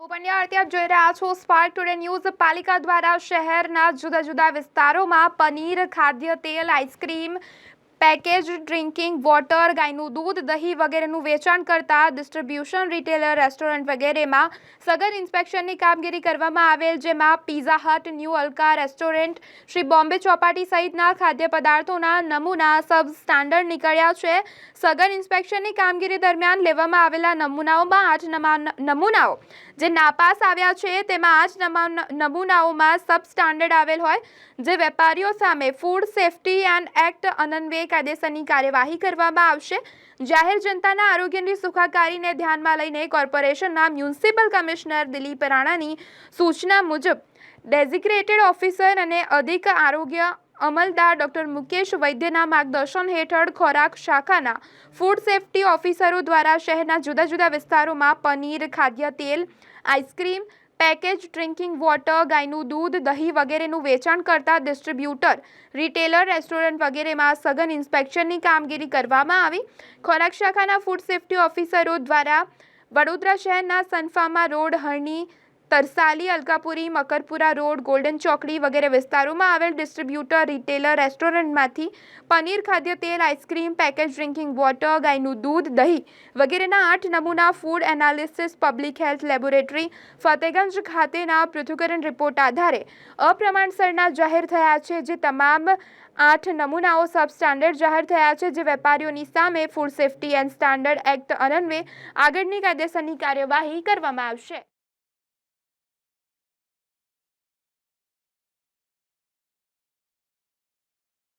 હું પંડ્યા આરતી આપ જોઈ રહ્યા છો સ્પાર્ક ટુડે ન્યૂઝ પાલિકા દ્વારા શહેરના જુદા જુદા વિસ્તારોમાં પનીર, ખાદ્ય તેલ આઈસ્ક્રીમ પેકેજ, ડ્રિંકિંગ, વોટર, ગાયનું દૂધ, દહીં વગેરેનું વેચાણ કરતા ડિસ્ટ્રીબ્યુશન રિટેલર, રેસ્ટોરન્ટ વગેરેમાં સઘન ઇન્સ્પેક્શનની કામગીરી કરવામાં આવેલ, જેમાં pizza hut new Alka restaurant Shri Bombay Chowpatty સહિતના ખાદ્ય પદાર્થોના નમૂના સબ સ્ટાન્ડર્ડ નીકળ્યા છે. સઘન ઇન્સ્પેક્શનની કામગીરી દરમિયાન લેવામાં આવેલા નમૂનાઓમાં આઠ નમા- નમૂનાઓ જે નાપાસ આવ્યા છે, તેમાં આઠ નમા- નમૂનાઓમાં સબ સ્ટાન્ડર્ડ આવેલ હોય, જે વેપારીઓ સામે ફૂડ સેફ્ટી એન્ડ એક્ટ અનન્વયે કાયદેસરની કાર્યવાહી કરવામાં આવશે. જાહેર જનતાના આરોગ્યની સુખાકારીને ધ્યાનમાં લઈને કોર્પોરેશનના મ્યુનિસિપલ કમિશનર દિલીપ રાણાની સૂચના મુજબ, ડેઝિગ્રેટેડ ઓફિસર અને અધિક આરોગ્ય અમલદાર ડોક્ટર મુકેશ વૈદ્યના માર્ગદર્શન હેઠળ ખોરાક શાખાના ફૂડ સેફ્ટી ઓફિસરો દ્વારા શહેરના જુદા જુદા વિસ્તારોમાં પનીર, ખાદ્ય તેલ, આઈસ્ક્રીમ પેકેજ ડ્રિંકિંગ વોટર, ગાયનું દૂધ, દહીં વગેરેનું વેચાણ કરતા ડિસ્ટ્રીબ્યુટર, રિટેલર, રેસ્ટોરન્ટ વગેરેમાં સઘન ઇન્સ્પેક્શનની કામગીરી કરવામાં આવી. ખોરાક શાખાના ફૂડ સેફ્ટી ઓફિસરો દ્વારા વડોદરા શહેરના Sun Pharma road, Harni Tarsali, Alkapuri, Makarpura road, golden ચોકડી વગેરે વિસ્તારોમાં આવેલ ડિસ્ટ્રીબ્યુટર, રિટેલર રેસ્ટોરન્ટમાંથી પનીર ખાદ્ય, તેલ, આઈસ્ક્રીમ, પેકેજ ડ્રિંકિંગ, વોટર, ગાયનું દૂધ, દહીં વગેરેના આઠ નમૂના food analysis, public health laboratory, Fatehganj ખાતેના પૃથ્થકરણ રિપોર્ટ આધારે અપ્રમાણસરના જાહેર થયા છે, જે તમામ આઠ નમૂનાઓ સબ સ્ટાન્ડર્ડ જાહેર થયા છે, જે વેપારીઓની સામે food safety and standard act અનન્વે આગળની કાયદેસરની કાર્યવાહી કરવામાં આવશે.